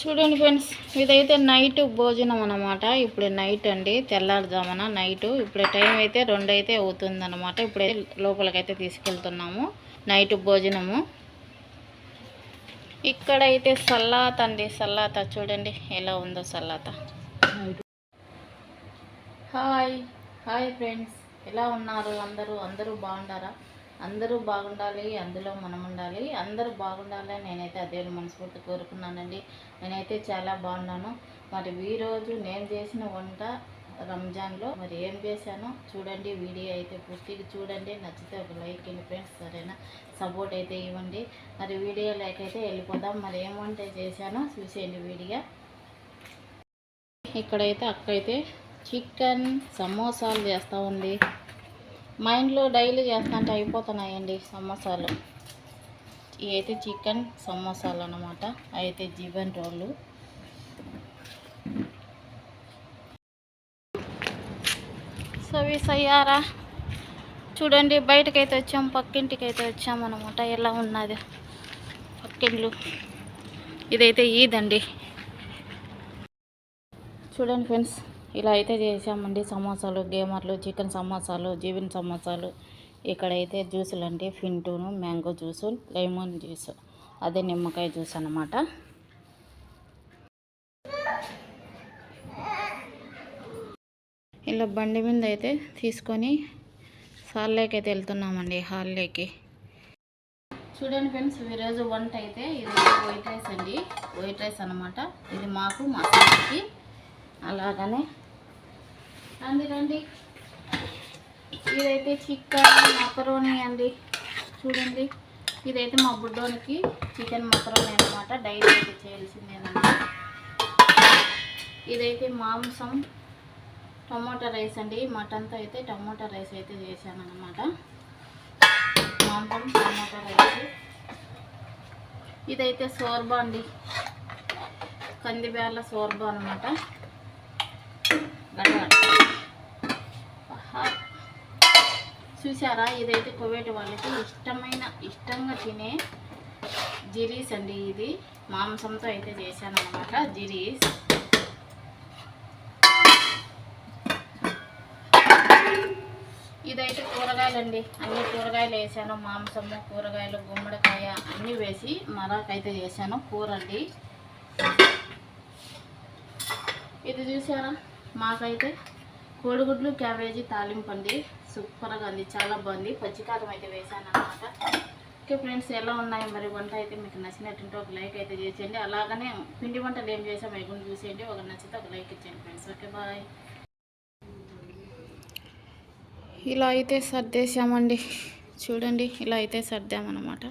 చూడండి ఫ్రెండ్స్ ఇదైతే నైట్ భోజనం అన్నమాట. ఇప్పుడు నైట్ అండి తెల్లారుజామున నైట్. ఇప్పుడు టైం అయితే రెండు అయితే అవుతుంది అనమాట ఇప్పుడైతే లోపలికైతే తీసుకెళ్తున్నాము నైట్ భోజనము. ఇక్కడైతే సల్లాత అండి సల్లాత చూడండి ఎలా ఉందో సల్లాత. హాయ్ హాయ్ ఫ్రెండ్స్ ఎలా ఉన్నారు అందరూ? అందరూ బాగుండారా అందరూ బాగుండాలి అందులో మనం ఉండాలి అందరూ బాగుండాలి అని నేనైతే అదే మనస్ఫూర్తి కోరుకున్నానండి. నేనైతే చాలా బాగున్నాను. మరి ఈరోజు నేను చేసిన వంట రంజాన్లో మరి ఏం చేశానో చూడండి వీడియో అయితే పూర్తిగా చూడండి. నచ్చితే ఒక లైక్ ఇవ్వండి ఫ్రెండ్స్ సరేనా? సపోర్ట్ అయితే ఇవ్వండి. మరి వీడియో లైక్ అయితే వెళ్ళిపోదాం. మరి ఏం వంట చేశానో చూసేయండి వీడియో. ఇక్కడైతే అక్కడైతే చికెన్ సమోసాలు చేస్తూ ఉంది. మా ఇంట్లో డైలీ చేస్తుంటే అయిపోతున్నాయండి సమోసాలు. ఇవి అయితే చికెన్ సమోసాలు అన్నమాట. అయితే జీవన్ రోళ్ళు సర్వీస్ అయ్యారా చూడండి బయటకైతే వచ్చాం పక్కింటికి అయితే వచ్చాం అనమాట ఎలా ఉన్నది? పక్కిండ్లు. ఇదైతే ఈదండి. చూడండి ఫ్రెండ్స్. ఇలా అయితే చేసామండి సమోసాలు గేమర్లు చికెన్ సమోసాలు జీవన్ సమోసాలు ఇక్కడైతే జ్యూసులు అండి ఫింటూను మ్యాంగో జ్యూసు లెమన్ జ్యూస్. అదే నిమ్మకాయ జ్యూస్ అనమాట ఇలా బండి మీద అయితే తీసుకొని హాల్లోకి అయితే వెళ్తున్నామండి హాల్లోకి. చూడండి ఫ్రెండ్స్ ఈరోజు వంట అయితే ఇది వైట్ రైస్ అండి. వైట్ రైస్ అన్నమాట. ఇది మాకు మా సార్కి. అలాగనే. రండి రండి. ఇదైతే చికెన్ మకరోని అండి. చూడండి. ఇదైతే మా బుడ్డోనికి చికెన్ మకరోని అనమాట డైలీ అయితే చేయాల్సిందేనమాట. ఇదైతే మాంసం టమోటా రైస్ అండి. మటన్తో అయితే టమోటా రైస్ అయితే చేశాను అనమాట మాంసం టమోటా రైస్. ఇదైతే సోర్బా అండి. కందిబేర్ల సోర్బా అనమాట చూసారా ఇదైతే కువైట్ వాళ్ళకి ఇష్టమైన ఇష్టంగా తినే జిరీస్ అండి ఇది. మాంసంతో అయితే చేశాను అనమాట జిరీస్. ఇదైతే కూరగాయలండి. అన్ని కూరగాయలు వేసాను మాంసము కూరగాయలు గుమ్మడికాయ అన్నీ వేసి మరాకైతే చేశాను. కూర అండి. ఇది చూసారా మాకైతే కోడిగుడ్లు క్యాబేజీ తాలింపు అండి. సూపర్గా ఉంది చాలా బాగుంది. పచ్చికారం అయితే వేసాను అనమాట ఓకే ఫ్రెండ్స్ ఎలా ఉన్నాయి? మరి వంట అయితే మీకు నచ్చినట్టుంటే ఒక లైక్ అయితే చేసేయండి. అలాగనే పిండి వంటలు ఏం చేసాం ఎగుని చూసేయండి. ఒక నచ్చితే ఒక లైక్ ఇచ్చేయండి ఫ్రెండ్స్. Okay bye. ఇలా అయితే సర్దేశామండి. చూడండి ఇలా అయితే సర్దామన్నమాట.